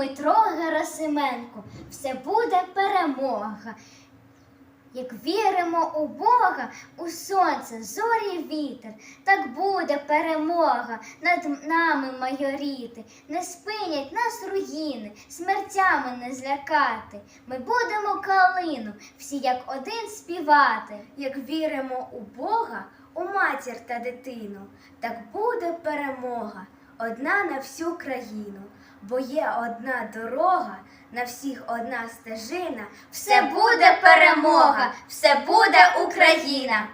Герасименко, все буде перемога. Як віримо у Бога, у сонце, зорі, вітер, так буде перемога над нами майоріти. Не спинять нас руїни, смертями не злякати. Ми будемо калину, всі як один співати. Як віримо у Бога, у матір та дитину, так буде перемога, одна на всю країну, бо є одна дорога, на всіх одна стежина. Все буде перемога, все буде Україна.